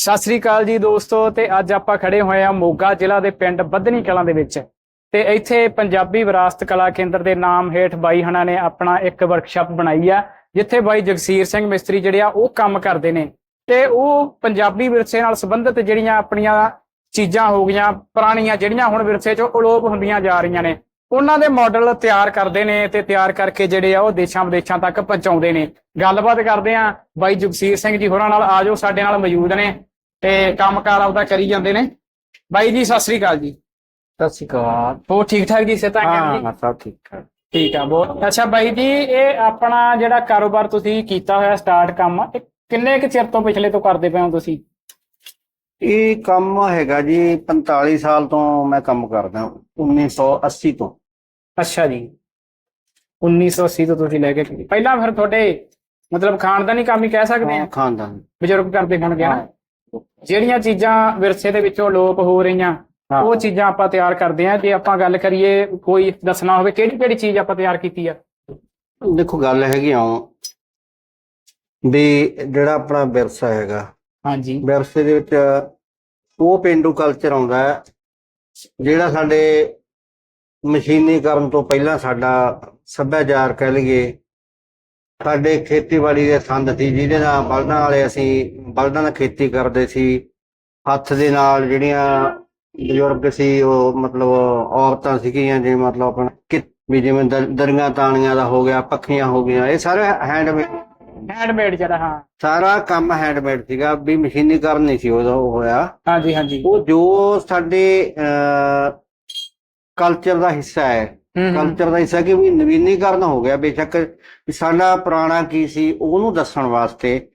ਸਤਿ ਸ੍ਰੀ ਅਕਾਲ ਜੀ ਦੋਸਤੋ, ਤੇ ਅੱਜ ਆਪਾਂ ਖੜੇ ਹੋਏ ਆ ਮੋਗਾ ਜ਼ਿਲ੍ਹਾ ਦੇ ਪਿੰਡ ਬੱਧਨੀ ਕਲਾਂ ਦੇ ਵਿੱਚ। ਤੇ ਇੱਥੇ ਪੰਜਾਬੀ ਵਿਰਾਸਤ ਕਲਾ ਕੇਂਦਰ ਦੇ ਨਾਮ ਹੇਠ ਬਾਈ ਹਣਾ ਨੇ ਆਪਣਾ ਇੱਕ ਵਰਕਸ਼ਾਪ ਬਣਾਈ ਆ, ਜਿੱਥੇ ਬਾਈ ਜਗਸੀਰ ਸਿੰਘ ਮਿਸਤਰੀ ਜਿਹੜੇ ਆ, ਉਹ ਕੰਮ ਕਰਦੇ ਨੇ। ਤੇ ਉਹ ਪੰਜਾਬੀ ਵਿਰਸੇ ਨਾਲ ਸੰਬੰਧਿਤ ਜਿਹੜੀਆਂ ਆਪਣੀਆਂ ਚੀਜ਼ਾਂ ਹੋ ਗਈਆਂ, ਪੁਰਾਣੀਆਂ ਜਿਹੜੀਆਂ ਹੁਣ ਵਿਰਸੇ 'ਚੋਂ ਅਲੋਪ ਹੁੰਦੀਆਂ ਜਾ ਰਹੀਆਂ ਨੇ, ਉਹਨਾਂ ਦੇ ਮਾਡਲ ਤਿਆਰ ਕਰਦੇ ਨੇ ਤੇ ਤਿਆਰ ਕਰਕੇ ਜਿਹੜੇ ਆ, ਉਹ ਦੇਸ਼ਾਂ ਵਿਦੇਸ਼ਾਂ ਤੱਕ ਪਹੁੰਚਾਉਂਦੇ ਨੇ। ਗੱਲਬਾਤ ਕਰਦੇ ਆ ਬਾਈ ਜਗਸੀਰ ਸਿੰਘ ਜੀ ਹੋਰਾਂ ਨਾਲ ਆਜੋ ਸਾਡੇ ਨਾਲ ਮੌਜੂਦ ਨੇ। ਤੇ ਕੰਮਕਾਰ ਆਪਦਾ ਕਰੀ ਜਾਂਦੇ ਨੇ। ਬਾਈ ਜੀ ਸਤਿ ਸ੍ਰੀ ਅਕਾਲ ਜੀ। ਸਤਿ ਸ਼੍ਰੀ ਅਕਾਲ। ਹੋਰ ਠੀਕ ਠਾਕ ਜੀ ਕਿਵੇਂ ਜੀ ਹਾਂ ਸਭ ਠੀਕ ਠਾਕ। ਠੀਕ ਆ ਬਹੁਤ ਅੱਛਾ ਬਾਈ ਜੀ ਇਹ ਆਪਣਾ ਜਿਹੜਾ ਕਾਰੋਬਾਰ ਤੁਸੀਂ ਕੀਤਾ ਹੋਇਆ ਸਟਾਰਟ ਕੰਮ ਇਹ ਕਿੰਨੇ ਕੁ ਚਿਰ ਤੋਂ ਪਿਛਲੇ ਤੋਂ ਕਰਦੇ ਪਏ ਹੋ ਤੁਸੀਂ? ਇਹ ਕੰਮ ਹੈਗਾ ਜੀ 45 ਸਾਲ ਤੋਂ ਮੈਂ ਕੰਮ ਕਰਦਾ 1980 ਤੋਂ। ਅੱਛਾ ਜੀ। 1980 ਤੋਂ ਤੁਸੀਂ ਲੈ ਕੇ ਪਹਿਲਾਂ ਫਿਰ ਤੁਹਾਡੇ ਮਤਲਬ ਖਾਨਦਾਨੀ ਕੰਮ ਹੀ ਕਹਿ ਸਕਦੇ ਆ। ਖਾਨਦਾਨ। ਬਜ਼ੁਰਗ ਕਰਦੇ ਹੋਣਗੇ ਨਾ। ਜਿਹੜੀਆਂ ਚੀਜ਼ਾਂ ਵਿਰਸੇ ਦੇ ਵਿੱਚੋਂ ਲੋਪ ਹੋ ਰਹੀਆਂ। ਉਹ ਚੀਜ਼ਾਂ ਆਪਾਂ ਤਿਆਰ ਕਰਦੇ ਆ ਜੇ ਆਪਾਂ ਗੱਲ ਕਰੀਏ ਕੋਈ ਦੱਸਣਾ ਹੋਵੇ ਕਿਹੜੀ ਕਿਹੜੀ ਚੀਜ਼ ਆਪਾਂ ਤਿਆਰ ਕੀਤੀ ਆ ਦੇਖੋ ਗੱਲ ਹੈਗੀ ਆ ਵੀ ਜਿਹੜਾ ਆਪਣਾ ਵਿਰਸਾ ਹੈਗਾ ਹਾਂਜੀ ਵਿਰਸੇ ਦੇ ਵਿੱਚ ਉਹ ਪਿੰਡੂ ਕਲਚਰ ਆਉਂਦਾ ਹੈ ਜਿਹੜਾ ਸਾਡੇ ਮਸ਼ੀਨੀਕਰਨ ਤੋਂ ਪਹਿਲਾਂ ਸਾਡਾ ਸੱਭਿਆਚਾਰ ਕਹਿ ਲਈਏ ਸਾਡੇ ਖੇਤੀਬਾੜੀ ਦੇ ਸੰਦ ਸੀ ਜਿਹਦੇ ਨਾਲ ਬਲਦਾਂ ਵਾਲੇ ਅਸੀਂ ਬਲਦਾਂ ਨਾਲ ਖੇਤੀ ਕਰਦੇ ਸੀ। ਹੱਥ ਦੇ ਨਾਲ ਜਿਹੜੀਆਂ ਬਜ਼ੁਰਗ ਸੀ ਉਹ ਮਤਲਬ ਔਰਤਾਂ ਸੀਗੀਆਂ ਜਿਵੇਂ ਮਤਲਬ ਆਪਣਾ ਕਿ ਵੀ ਜਿਵੇਂ ਦਰ- ਦਰੀਆਂ ਤਾਣੀਆਂ ਦਾ ਹੋ ਗਿਆ ਪੱਖੀਆਂ ਹੋ ਗਈਆਂ ਇਹ ਸਾਰੇ ਹੈਂਡਮੇਡ ਹੈਂਡਮੇਡ ਜਿਹੜਾ ਹਾਂ। ਸਾਰਾ ਕੰਮ ਹੈਂਡਮੇਡ ਸੀਗਾ ਵੀ ਮਸ਼ੀਨੀਕਰਨ ਨਹੀਂ ਸੀ ਉਦੋਂ ਹੋਇਆ। ਹਾਂਜੀ ਹਾਂਜੀ। ਉਹ ਜੋ ਸਾਡੇ ਕਲਚਰ ਦਾ ਹਿੱਸਾ ਹੂੰ। ਕਲਚਰ ਦਾ ਹਿੱਸਾ ਕਿ ਵੀ ਨਵੀਨੀਕਰਨ ਹੋ ਗਿਆ ਬੇਸ਼ੱਕ ਸਾਡਾ ਪੁਰਾਣਾ ਕੀ ਸੀ ਉਹਨੂੰ ਦੱਸਣ ਵਾਸਤੇ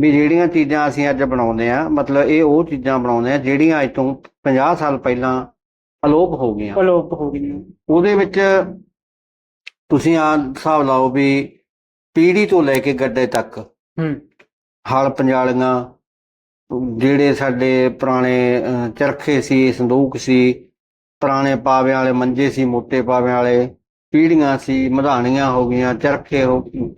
ਵੀ ਜਿਹੜੀਆਂ ਚੀਜ਼ਾਂ ਅਸੀਂ ਅੱਜ ਬਣਾਉਂਦੇ ਆ ਮਤਲਬ ਇਹ ਉਹ ਚੀਜ਼ਾਂ ਬਣਾਉਂਦੇ ਆ ਜਿਹੜੀਆਂ ਅੱਜ ਤੋਂ 50 ਸਾਲ ਪਹਿਲਾਂ ਅਲੋਪ ਹੋ ਗਈਆਂ। ਅਲੋਪ ਹੋ ਗਈਆਂ। ਉਹਦੇ ਵਿੱਚ ਤੁਸੀਂ ਆ ਹਿਸਾਬ ਲਾਓ ਵੀ ਪੀੜ੍ਹੀ ਤੋਂ ਲੈ ਕੇ ਗੱਡੇ ਤੱਕ ਹੂੰ। ਹਲ ਪੰਜਾਲੀਆਂ ਜਿਹੜੇ ਸਾਡੇ ਪੁਰਾਣੇ ਚਰਖੇ ਸੀ ਸੰਦੂਕ ਸੀ ਪੁਰਾਣੇ ਪਾਵਿਆਂ ਵਾਲੇ ਮੰਜੇ ਸੀ ਮੋਟੇ ਪਾਵਿਆਂ ਵਾਲੇ ਪੀੜੀਆਂ ਸੀ ਮਧਾਣੀਆਂ ਹੋ ਗਈਆਂ ਚਰਖੇ ਹੋ ਗਏ।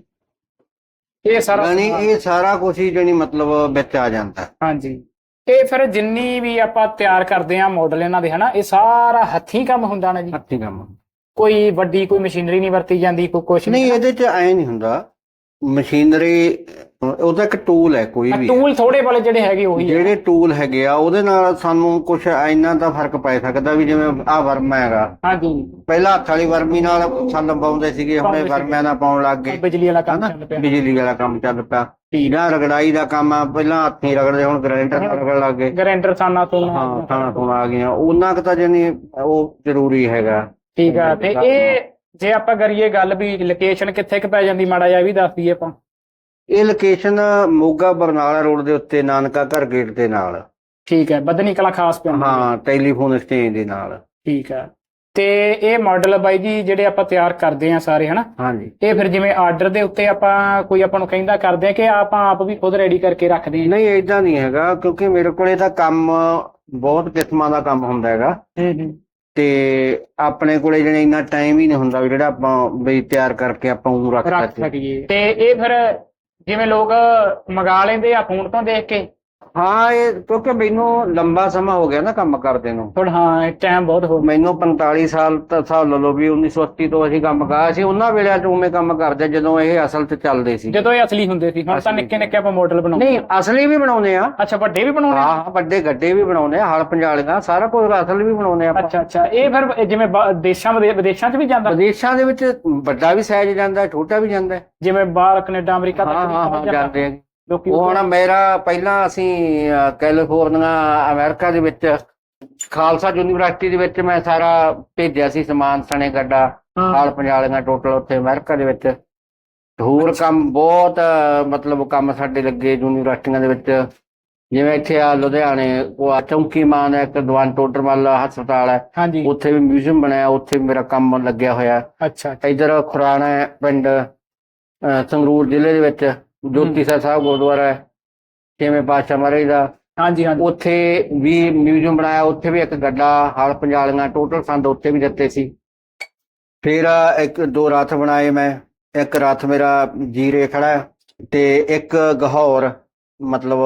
ਇਹ ਸਾਰਾ ਯਾਨੀ ਇਹ ਸਾਰਾ ਕੁਝ ਹੀ ਜਿਹੜੀ ਮਤਲਬ ਵਿੱਚ ਆ ਜਾਂਦਾ। ਹਾਂਜੀ। ਇਹ ਫਿਰ ਜਿੰਨੀ ਵੀ ਆਪਾਂ ਤਿਆਰ ਕਰਦੇ ਆ ਮਾਡਲ ਇਹਨਾਂ ਦੇ ਹਨਾ ਇਹ ਸਾਰਾ ਹੱਥੀਂ ਕੰਮ ਹੁੰਦਾ ਨਾ ਜੀ। ਹੱਥੀਂ ਕੰਮ ਕੋਈ ਵੱਡੀ ਕੋਈ ਮਸ਼ੀਨਰੀ ਨਹੀਂ ਵਰਤੀ ਜਾਂਦੀ ਕੋਈ ਕੁਛ ਨਹੀਂ ਇਹਦੇ ਚ ਐ ਨਹੀਂ ਹੁੰਦਾ। ਮਸ਼ੀਨਰੀ ਉਹ ਤਾਂ ਇੱਕ ਟੂਲ ਹੈ ਕੋਈ ਵੀ। ਟੂਲ ਥੋੜੇ ਵਾਲੇ ਜਿਹੜੇ ਹੈਗੇ ਉਹੀ। ਜਿਹੜੇ ਟੂਲ ਹੈਗੇ ਆ ਉਹਦੇ ਨਾਲ ਸਾਨੂੰ ਕੁਝ ਇੰਨਾ ਤਾਂ ਫ਼ਰਕ ਪੈ ਸਕਦਾ ਵੀ ਜਿਵੇਂ ਆ ਵਰਮਾ ਹੈਗਾ। ਹਾਂਜੀ। ਪਹਿਲਾਂ ਹੱਥ ਵਾਲੀ ਵਰਮੀ ਨਾਲ ਸੰਦ ਪਾਉਂਦੇ ਸੀਗੇ ਹੁਣੇ ਵਰਮਿਆਂ ਦਾ ਪਾਉਣ ਲੱਗ ਗਏ। ਬਿਜਲੀ ਵਾਲਾ ਕੰਮ ਚੱਲ ਪਿਆ। ਬਿਜਲੀ ਵਾਲਾ ਕੰਮ ਚੱਲ ਪਿਆ। ਜਿਹੜਾ ਰਗੜਾਈ ਦਾ ਕੰਮ ਆ ਪਹਿਲਾਂ ਹੱਥੀਂ ਰਗੜਦੇ ਹੁਣ ਗ੍ਰਾਈਂਡਰ ਨਾਲ ਰਗੜ ਲੱਗ ਗਏ। ਗ੍ਰੈਂਡਰ ਸਾਨਾ ਤੋਂ ਹਾਂ ਥਾਣਾ ਤੋਂ ਆ ਗਈਆਂ। ਉਹਨਾਂ ਕੁ ਤਾਂ ਜਾਨੀ ਉਹ ਜ਼ਰੂਰੀ ਹੈਗਾ। ਠੀਕ ਆ ਤੇ ਇਹ ਜੇ ਆਪਾਂ ਕਰੀਏ ਗੱਲ ਵੀ ਲੋਕੇਸ਼ਨ ਕਿੱਥੇ ਕੁ ਪੈ ਜਾਂਦੀ ਮਾੜਾ ਜਿਹਾ ਇਹ ਵੀ ਦੱਸ ਦਈਏ ਆਪਾਂ। ਇਹ ਲੋਕੇਸ਼ਨ ਮੋਗਾ ਬਰਨਾਲਾ ਰੋਡ ਦੇ ਉੱਤੇ ਨਾਨਕਾ ਘਰ ਗੇਟ ਦੇ ਨਾਲ। ਠੀਕ ਹੈ ਬਦਨੀ ਕਲਾ ਖਾਸ ਪਿੰਡ ਹਾਂ ਟੈਲੀਫੋਨ ਐਕਸਚੇਂਜ ਦੇ ਨਾਲ। ਠੀਕ ਹੈ ਤੇ ਇਹ ਮਾਡਲ ਬਾਈ ਜੀ ਜਿਹੜੇ ਆਪਾਂ ਤਿਆਰ ਕਰਦੇ ਆ ਸਾਰੇ ਹਨਾ? ਹਾਂਜੀ। ਇਹ ਫਿਰ ਜਿਵੇਂ ਆਰਡਰ ਦੇ ਉੱਤੇ ਆਪਾਂ ਕੋਈ ਆਪਾਂ ਨੂੰ ਕਹਿੰਦਾ ਕਰਦੇ ਆ ਕਿ ਆਪਾਂ ਆਪ ਵੀ ਖੁਦ ਰੈਡੀ ਕਰਕੇ ਰੱਖਦੇ ਆ ਨਹੀਂ ਏਦਾਂ ਨਹੀਂ ਹੈਗਾ ਕਿਉਂਕਿ ਮੇਰੇ ਕੋਲੇ ਤਾਂ ਕੰਮ ਬਹੁਤ ਕਿਸਮਾਂ ਦਾ ਕੰਮ ਹੁੰਦਾ ਹੈਗਾ। ਹੂੰ ਹੂੰ। ਤੇ ਆਪਣੇ ਕੋਲੇ ਜਿਹੜੇ ਇੰਨਾ ਟਾਈਮ ਹੀ ਨਹੀਂ ਹੁੰਦਾ ਵੀ ਜਿਹੜਾ ਆਪਾਂ ਬਈ ਤਿਆਰ ਕਰਕੇ ਆਪਾਂ ਉਹ ਰੱਖ ਰੱਖ ਸਕੀਏ। ਸਕੀਏ। ਤੇ ਇਹ ਫਿਰ ਜਿਵੇਂ ਲੋਕ ਮੰਗਾ ਲੈਂਦੇ ਆ ਫੋਨ ਤੋਂ ਦੇਖ ਕੇ। ਹਾਂ ਇਹ ਕਿਉਂਕਿ ਮੈਨੂੰ ਲੰਬਾ ਸਮਾਂ ਹੋ ਗਿਆ ਨਾ ਕੰਮ ਕਰਦੇ ਨੂੰ। ਥੋੜਾ ਹਾਂ ਟਾਈਮ ਬਹੁਤ ਹੋ ਮੈਨੂੰ 45 ਸਾਲ ਤਾਂ ਹਿਸਾਬ ਲਾ ਲਓ ਵੀ 1980 ਤੋਂ ਅਸੀਂ ਕੰਮ ਕਰ ਸੀ ਉਹਨਾਂ ਵੇਲੇ ਚ ਉਵੇਂ ਕੰਮ ਕਰਦੇ ਜਦੋਂ ਇਹ ਅਸਲ ਤੇ ਚੱਲਦੇ ਸੀ। ਜਦੋਂ ਇਹ ਅਸਲੀ ਹੁੰਦੇ ਸੀ ਹੁਣ ਤਾਂ ਨਿੱਕੇ ਨਿੱਕੇ ਆਪਾਂ ਮਾਡਲ ਬਣਾਉਂਦੇ ਨਹੀਂ ਅਸਲੀ ਵੀ ਬਣਾਉਂਦੇ ਆ। ਅੱਛਾ ਵੱਡੇ ਵੀ ਬਣਾਉਂਦੇ ਆ? ਹਾਂ ਵੱਡੇ ਗੱਡੇ ਵੀ ਬਣਾਉਂਦੇ ਆ ਹਲ ਪੰਜਾਲੀਆਂ ਸਾਰਾ ਕੁਝ ਅਸਲ ਵੀ ਬਣਾਉਂਦੇ ਆ ਅੱਛਾ ਅੱਛਾ ਇਹ ਫਿਰ ਜਿਵੇਂ ਦੇਸ਼ਾਂ ਵਿਦੇ- ਵਿਦੇਸ਼ਾਂ 'ਚ ਵੀ ਜਾਂਦਾ? ਵਿਦੇਸ਼ਾਂ ਦੇ ਵਿੱਚ ਵੱਡਾ ਵੀ ਸਾਈਜ਼ ਜਾਂਦਾ ਛੋਟਾ ਵੀ ਜਾਂਦਾ। ਜਿਵੇਂ ਬਾਹਰ ਕੈਨੇਡਾ ਅਮਰੀਕਾ ਤੱਕ ਵੀ। ਜਾਂਦੇ ਆ। ਲੋਕੀ ਉਹ ਹੁਣ ਮੇਰਾ ਪਹਿਲਾਂ ਅਸੀਂ ਅਹ, ਕੈਲੀਫੋਰਨੀਆ ਅਮਰੀਕਾ ਦੇ ਵਿੱਚ ਖਾਲਸਾ ਯੂਨੀਵਰਸਿਟੀ ਦੇ ਵਿੱਚ ਮੈਂ ਸਾਰਾ ਭੇਜਿਆ ਸੀ ਸਮਾਨ ਸਣੇ ਗੱਡਾ ਹਾਂ। ਹਾਲ ਪੰਜਾਲੀਆਂ ਟੋਟਲ ਉੱਥੇ ਅਮਰੀਕਾ ਦੇ ਵਿੱਚ। ਹੋਰ ਕੰਮ ਬਹੁਤ ਅਹ, ਮਤਲਬ ਕੰਮ ਸਾਡੇ ਲੱਗੇ ਯੂਨੀਵਰਸਿਟੀਆਂ ਦੇ ਵਿੱਚ। ਜਿਵੇਂ ਇੱਥੇ ਆ ਲੁਧਿਆਣੇ ਉਹ ਆ ਚੌਂਕੀ ਮਾਨ ਹੈ ਇੱਕ ਦੀਵਾਨ ਟੋਡਰਮਲ ਹਸਪਤਾਲ ਹੈ। ਹਾਂਜੀ। ਉੱਥੇ ਵੀ ਮਿਊਜ਼ੀਅਮ ਬਣਾਇਆ ਉੱਥੇ ਵੀ ਮੇਰਾ ਕੰਮ ਲੱਗਿਆ ਹੋਇਆ। ਅੱਛਾ। ਇਧਰ ਖੁਰਾਣਾ ਹੈ ਪਿੰਡ ਅਹ, ਸੰਗਰੂਰ ਜ਼ਿਲ੍ਹੇ ਦੇ ਵਿੱਚ। ਜੋਤੀ ਸਾਹਿਬ ਗੁਰਦੁਆਰਾ ਹੈ ਛੇਵੇਂ ਪਾਤਸ਼ਾਹ ਮਹਾਰਾਜ ਦਾ। ਹਾਂਜੀ ਹਾਂਜੀ। ਉੱਥੇ ਵੀ ਮਿਊਜ਼ੀਅਮ ਬਣਾਇਆ ਉੱਥੇ ਵੀ ਇੱਕ ਗੱਡਾ ਹਲ ਪੰਜਾਲੀਆਂ ਟੋਟਲ ਸੰਦ ਉੱਥੇ ਵੀ ਦਿੱਤੇ ਸੀ। ਫਿਰ ਇੱਕ ਦੋ ਰੱਥ ਬਣਾਏ ਮੈਂ ਇੱਕ ਰੱਥ ਮੇਰਾ ਜੀਰੇ ਖੜਾ ਤੇ ਇੱਕ ਗਹੌਰ ਮਤਲਬ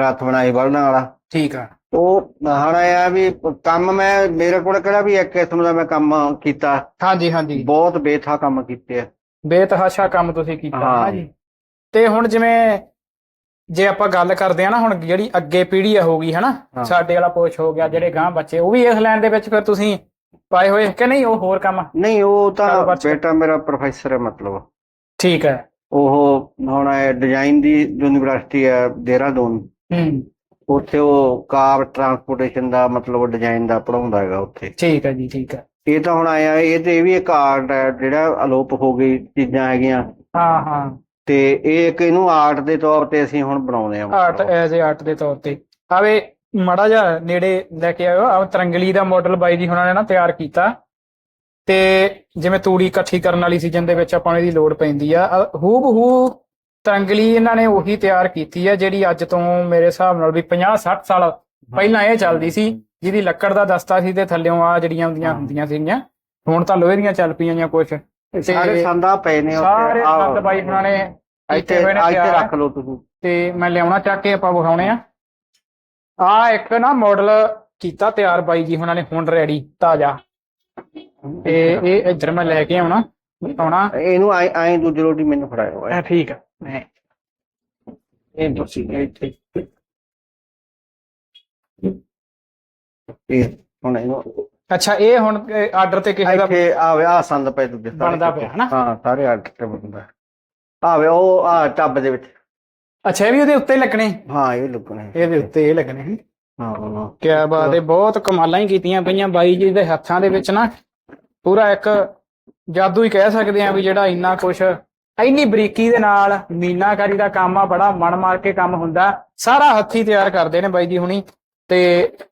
ਰੱਥ ਬਣਾਈ ਬਲਦਾਂ ਵਾਲਾ। ਠੀਕ ਆ। ਉਹ ਹੁਣ ਆ ਵੀ ਕੰਮ ਮੈਂ ਮੇਰੇ ਕੋਲ ਕਿਹੜਾ ਵੀ ਇੱਕ ਕਿਸਮ ਦਾ ਮੈਂ ਕੰਮ ਕੀਤਾ। ਹਾਂਜੀ ਹਾਂਜੀ। ਬਹੁਤ ਬੇਥਾ ਕੰਮ ਕੀਤੇ ਆ। ਬੇਤਹਾਸ਼ਾ ਕੰਮ ਤੁਸੀਂ ਕੀਤਾ ਹਾਂ। ਤੇ ਹੁਣ ਜਿਵੇਂ ਜੇ ਆਪਾਂ ਗੱਲ ਕਰਦੇ ਆ ਨਾ ਹੁਣ ਜਿਹੜੀ ਅੱਗੇ ਪੀੜ੍ਹੀ ਆ ਹੋਗੀ ਹਨਾ। ਸਾਡੇ ਵਾਲਾ ਪੁੱਛ ਹੋ ਗਿਆ ਜਿਹੜੇ ਗਾਂ ਬੱਚੇ ਉਹ ਵੀ ਇਸ ਲਾਈਨ ਦੇ ਵਿੱਚ ਫਿਰ ਤੁਸੀਂ ਪਾਏ ਹੋਏ ਕਿ ਨਹੀਂ ਉਹ ਹੋਰ ਕੰਮ ਨਹੀਂ ਉਹ ਤਾਂ ਬੇਟਾ ਮੇਰਾ ਪ੍ਰੋਫੈਸਰ ਹੈ ਮਤਲਬ। ਠੀਕ ਹੈ। ਉਹ ਹੁਣ ਡਿਜ਼ਾਈਨ ਦੀ ਯੂਨੀਵਰਸਿਟੀ ਹੈ ਦੇਹਰਾਦੂਨ। ਹੂੰ। ਉੱਥੇ ਉਹ ਕਾਰ ਟਰਾਂਸਪੋਰਟੇਸ਼ਨ ਦਾ ਮਤਲਬ ਡਿਜ਼ਾਈਨ ਦਾ ਪੜਾਉਂਦਾ ਹੈਗਾ ਉੱਥੇ। ਠੀਕ ਹੈ ਜੀ ਠੀਕ ਹੈ। ਇਹ ਤਾਂ ਹੁਣ ਆਇਆ ਇਹ ਤੇ ਇਹ ਵੀ ਇੱਕ ਆਰਟ ਹੈ ਜਿਹੜਾ ਅਲੋਪ ਹੋ ਗਈ ਚੀਜ਼ਾਂ ਹੈਗੀਆਂ। ਹਾਂ ਹਾਂ। ਤੇ ਇਹ ਇੱਕ ਇਹਨੂੰ ਆਰਟ ਦੇ ਤੌਰ ਤੇ ਅਸੀਂ ਹੁਣ ਬਣਾਉਂਦੇ ਆ ਆਰਟ ਐਜ਼ ਅ ਆਰਟ ਦੇ ਤੌਰ ਤੇ। ਆਵੇ ਮੜਾ ਜਾ ਨੇੜੇ ਲੈ ਕੇ ਆਇਓ। ਆ ਤਰੰਗਲੀ ਦਾ ਮਾਡਲ ਬਾਈ ਜੀ ਹੁਣਾਂ ਨੇ ਨਾ ਤਿਆਰ ਕੀਤਾ। ਤੇ ਜਿਵੇਂ ਤੂੜੀ ਇਕੱਠੀ ਕਰਨ ਵਾਲੀ ਸੀਜ਼ਨ ਦੇ ਵਿੱਚ ਆਪਾਂ ਨੂੰ ਇਹਦੀ ਲੋੜ ਪੈਂਦੀ ਆ। ਹੂਬ ਹੂ ਤਰੰਗਲੀ ਇਹਨਾਂ ਨੇ ਉਹੀ ਤਿਆਰ ਕੀਤੀ ਆ ਜਿਹੜੀ ਅੱਜ ਤੋਂ ਮੇਰੇ ਹਿਸਾਬ ਨਾਲ ਵੀ 50 60 ਸਾਲ ਪਹਿਲਾਂ ਇਹ ਚੱਲਦੀ ਸੀ। ਜਿਹਦੀ ਲੱਕੜ ਦਾ ਦਸਤਾ ਸੀ ਤੇ ਥੱਲਿਓਂ ਆ ਜਿਹੜੀਆਂ ਹੁੰਦੀਆਂ। ਹੁੰਦੀਆਂ ਸੀਗੀਆਂ। ਹੁਣ ਤਾਂ ਲੋਹੇ ਦੀਆਂ ਚੱਲ ਪਈਆਂ ਜਾਂ ਕੁਝ ਸਾਰੇ ਸੰਦਾ ਪਏ ਨੇ ਉੱਥੇ। ਸਾਰੇ ਆਹ, ਸੰਦ ਬਾਈ ਹੁਣਾਂ ਨੇ ਇੱਥੇ ਹੋਏ ਨੇ ਇੱਥੇ ਤਿਆਰ। ਰੱਖ ਲਓ ਤੁਸੀਂ। ਤੇ ਮੈਂ ਲਿਆਉਣਾ ਚੱਕ ਕੇ ਆਪਾਂ ਵਿਖਾਉਣੇ ਆ। ਆ ਇੱਕ ਨਾ ਮਾਡਲ ਕੀਤਾ ਤਿਆਰ ਬਾਈ ਜੀ ਹੁਣਾਂ ਨੇ ਹੁਣ ਰੈਡੀ ਤਾਜ਼ਾ। ਤੇ ਇਹ ਇੱਧਰ ਮੈਂ ਲੈ ਕੇ ਆਉਣਾ ਆਉਣਾ ਇਹਨੂੰ ਐ ਐ ਦੂਜੀ ਰੋਟੀ ਮੈਨੂੰ ਫੜਾਇਓ। ਐ। ਇਹ ਠੀਕ ਆ। ਮੈਂ ਇਹ ਤੁਸੀਂ ਇੱਥੇ। ਇਹ ਹੁਣ ਇਹਨੂੰ ਅੱਛਾ ਇਹ ਹੁਣ ਆਰਡਰ ਤੇ ਕਿਸੇ ਦਾ ਇੱਥੇ ਆ ਸੰਦ ਪਏ ਦੂਜੇ ਸਾਰੇ ਬਣਦਾ ਪਿਆ, ਹਨਾ? ਹਾਂ ਸਾਰੇ ਆਰਡਰ ਤੇ ਬਣਦਾ। ਆਵੇ ਉਹ ਆ ਟੱਬ ਦੇ ਵਿੱਚ। ਅੱਛਾ ਇਹ ਵੀ ਉਹਦੇ ਉੱਤੇ ਲੱਗਣੇ? ਹਾਂ ਇਹ ਲੱਗਣੇ। ਇਹਦੇ ਉੱਤੇ ਇਹ ਲੱਗਣੇ ਹਾਂ ਹਾਂ ਕੀ ਬਾਤ ਹੈ ਬਹੁਤ ਕਮਾਲਾਂ ਹੀ ਕੀਤੀਆਂ ਪਈਆਂ ਬਾਈ ਜੀ ਦੇ ਹੱਥਾਂ ਦੇ ਵਿੱਚ ਨਾ। ਪੂਰਾ ਇੱਕ ਜਾਦੂ ਹੀ ਕਹਿ ਸਕਦੇ ਆ ਵੀ ਜਿਹੜਾ ਇੰਨਾ ਕੁਛ ਇੰਨੀ ਬਰੀਕੀ ਦੇ ਨਾਲ ਮੀਨਾਕਾਰੀ ਦਾ ਕੰਮ ਆ ਬੜਾ ਮਨ ਮਾਰ ਕੇ ਕੰਮ ਹੁੰਦਾ। ਸਾਰਾ ਹੱਥੀ ਤਿਆਰ ਕਰਦੇ ਨੇ ਬਾਈ ਜੀ ਹੁਣੀ। ਤੇ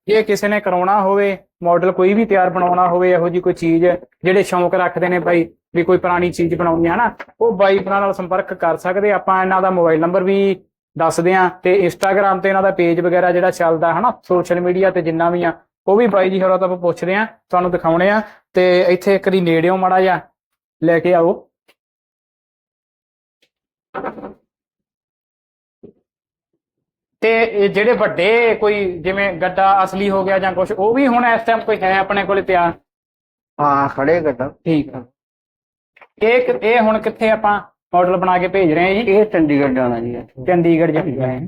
ਜੇ ਕਿਸੇ ਨੇ ਕਰਾਉਣਾ ਹੋਵੇ ਮਾਡਲ ਕੋਈ ਵੀ ਤਿਆਰ ਬਣਾਉਣਾ ਹੋਵੇ, ਇਹੋ ਜੀ ਕੋਈ ਚੀਜ਼ ਜਿਹੜੇ ਸ਼ੌਂਕ ਰੱਖਦੇ ਨੇ ਬਾਈ, ਵੀ ਕੋਈ ਪੁਰਾਣੀ ਚੀਜ਼ ਬਣਾਉਣੀ ਹੈ ਨਾ, ਉਹ ਬਾਈ ਭਰਾ ਨਾਲ ਸੰਪਰਕ ਕਰ ਸਕਦੇ ਆਪਾਂ ਇਹਨਾਂ ਦਾ ਮੋਬਾਈਲ ਨੰਬਰ ਵੀ ਦੱਸਦੇ ਆ ਤੇ ਇੰਸਟਾਗ੍ਰam ਤੇ ਇਹਨਾਂ ਦਾ ਪੇਜ ਵਗੈਰਾ ਜਿਹੜਾ ਚੱਲਦਾ ਹੈ ਨਾ ਸੋਸ਼ਲ ਮੀਡੀਆ ਤੇ ਜਿੰਨਾ ਵੀ ਆ, ਉਹ ਵੀ ਬਾਈ ਜੀ ਹੋਰਾਂ ਤੋਂ ਆਪਾਂ ਪੁੱਛਦੇ ਆ, ਤੁਹਾਨੂੰ ਦਿਖਾਉਣੇ ਆ ਤੇ ਇੱਥੇ ਇੱਕ ਦੀ ਨੇੜਿਓਂ ਮਾੜਾ ਜਿਹਾ ਲੈ ਕੇ ਆਓ। ਤੇ ਇਹ ਜਿਹੜੇ ਵੱਡੇ ਕੋਈ ਜਿਵੇਂ ਗੱਡਾ ਅਸਲੀ ਹੋ ਗਿਆ ਜਾਂ ਕੁਝ ਉਹ ਵੀ ਹੁਣ ਇਸ ਟਾਈਮ ਕੋਈ ਹੈ ਆਪਣੇ ਕੋਲੇ ਤਿਆਰ? ਹਾਂ ਖੜੇ ਗੱਡਾ। ਠੀਕ ਆ। ਇਹ ਕਿ- ਇਹ ਹੁਣ ਕਿੱਥੇ ਆਪਾਂ ਮਾਡਲ ਬਣਾ ਕੇ ਭੇਜ ਰਹੇ ਹਾਂ ਜੀ? ਇਹ ਚੰਡੀਗੜ੍ਹ ਜਾਣਾ ਜੀ ਚੰਡੀਗੜ੍ਹ ਜਾ। ਹੈ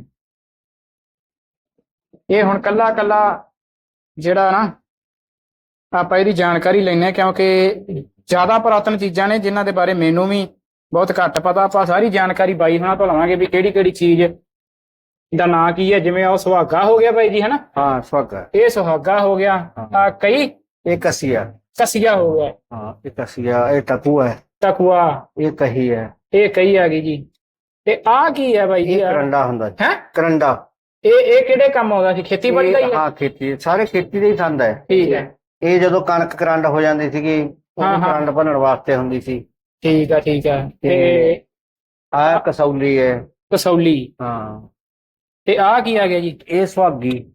ਇਹ ਹੁਣ ਕੱਲਾ ਕੱਲਾ ਜਿਹੜਾ ਨਾ ਆਪਾਂ ਇਹਦੀ ਜਾਣਕਾਰੀ ਲੈਣੇ ਆ ਕਿਉਂਕਿ ਜ਼ਿਆਦਾ ਪੁਰਾਤਨ ਚੀਜ਼ਾਂ ਨੇ ਜਿਨ੍ਹਾਂ ਦੇ ਬਾਰੇ ਮੈਨੂੰ ਵੀ ਬਹੁਤ ਘੱਟ ਪਤਾ। ਆਪਾਂ ਸਾਰੀ ਜਾਣਕਾਰੀ ਬਾਈ ਹੁਣਾਂ ਤੋਂ ਲਵਾਂਗੇ ਵੀ ਕਿਹੜੀ ਕਿਹੜੀ ਚੀਜ਼ ਦਾ ਨਾਂ ਕੀ ਹੈ? ਜਿਵੇਂ ਉਹ ਸੁਹਾਗਾ ਹੋ ਗਿਆ ਬਾਈ ਜੀ ਹਨਾ? ਹਾਂ ਸਵਾਗਾ ਇਹ ਸੁਹਾਗਾ ਹੋ ਗਿਆ। ਆ ਕਈ? ਇਹ ਕਸੀਆ। ਕਸੀਆ ਹੋ ਗਿਆ। ਹਾਂ ਇਹ ਕਸੀਆ ਇਹ ਟਕੂ ਹੈ। ਤਕਵਾ ਇਹ ਕਹੀ ਹੈ। ਇਹ ਕਈ ਆ ਗਈ ਜੀ। ਤੇ ਆ ਕੀ ਹੈ ਬਾਈ ਜੀ? ਇਹ ਕਰੰਡਾ ਹੁੰਦਾ ਹੈ? ਕਰੰਡਾ। ਇਹ ਇਹ ਕਿਹੜੇ ਕੰਮ ਆਉਂਦਾ ਸੀ? ਖੇਤੀਬਾੜੀ ਦਾ ਹੀ ਹੈ? ਖੇਤੀ। ਸਾਰੇ ਖੇਤੀ ਦਾ ਹੀ ਸੰਦ ਹੈ। ਠੀਕ ਹੈ। ਇਹ ਜਦੋਂ ਕਣਕ ਕਰੰਡ ਹੋ ਜਾਂਦੀ ਸੀਗੀ ਉਹ। ਕਰੰਡ ਭੰਨਣ ਵਾਸਤੇ ਹੁੰਦੀ ਸੀ। ਠੀਕ ਆ ਠੀਕ ਆ। ਤੇ- ਆ ਕਸੌਲੀ ਹੈ। ਕਸੌਲੀ। ਹਾਂ। ਤੇ ਆ ਕੀ ਆ ਗਿਆ ਜੀ? ਇਹ ਸੁਹਾਗੀ।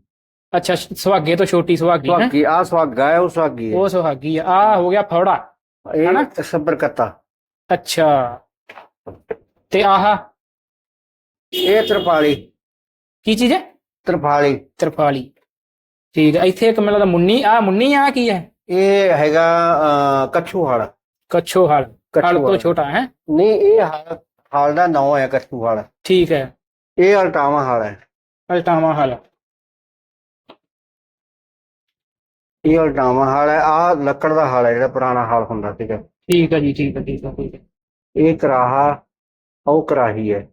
ਅੱਛਾ ਸੁਹਾਗੇ ਤੋਂ ਛੋਟੀ ਸੁਹਾਗੀ ਹੈ। ਸੁਹਾਗੀ ਆ ਸੁਹਾਗਾ ਹੈ ਉਹ ਸੁਹਾਗੀ ਹੈ। ਉਹ ਸੁਹਾਗੀ ਆ ਆ ਹੋ ਗਿਆ ਫੌੜਾ ਹਨਾ? ਇਹ ਸਬਰਕਤਾ। ਅੱਛਾ। ਤੇ ਆਹ? ਇਹ ਤਰਪਾਲੀ। ਕੀ ਚੀਜ਼ ਹੈ? ਤਰਪਾਲੀ। ਤਰਫਾਲੀ ਠੀਕ ਆ ਇੱਥੇ ਇੱਕ ਮੈਨੂੰ ਲੱਗਦਾ ਮੁੰਨੀ ਆ ਮੁੰਨੀ ਆ ਕੀ ਹੈ? ਇਹ ਹੈਗਾ ਅਹ, ਕੱਛੂ ਹਲ ਕੱਛੋ ਹਲ ਹਲ ਕੱਛੂ ਤੋਂ ਹਲ ਛੋਟਾ ਹੈ? ਨਹੀਂ ਇਹ ਹਲ ਹਲ ਦਾ ਨਾਂ ਹੈ ਕੱਛੂ ਹਲ ਠੀਕ ਹੈ। ਇਹ ਅਲਟਾਵਾ ਹਲ ਹੈ। ਅਲਟਾਵਾ ਹਲ ਇਹ ਅਲਟਾਵਾ ਹਲ ਹੈ ਆ ਲੱਕੜ ਦਾ ਹਲ ਹੈ ਜਿਹੜਾ ਪੁਰਾਣਾ ਹਲ ਹੁੰਦਾ ਸੀਗਾ। ਠੀਕ ਆ ਜੀ ਠੀਕ ਆ ਠੀਕ ਆ ਠੀਕ ਇਹ ਕਰਾਹਾ ਉਹ ਕਰਾਹੀ ਹੈ।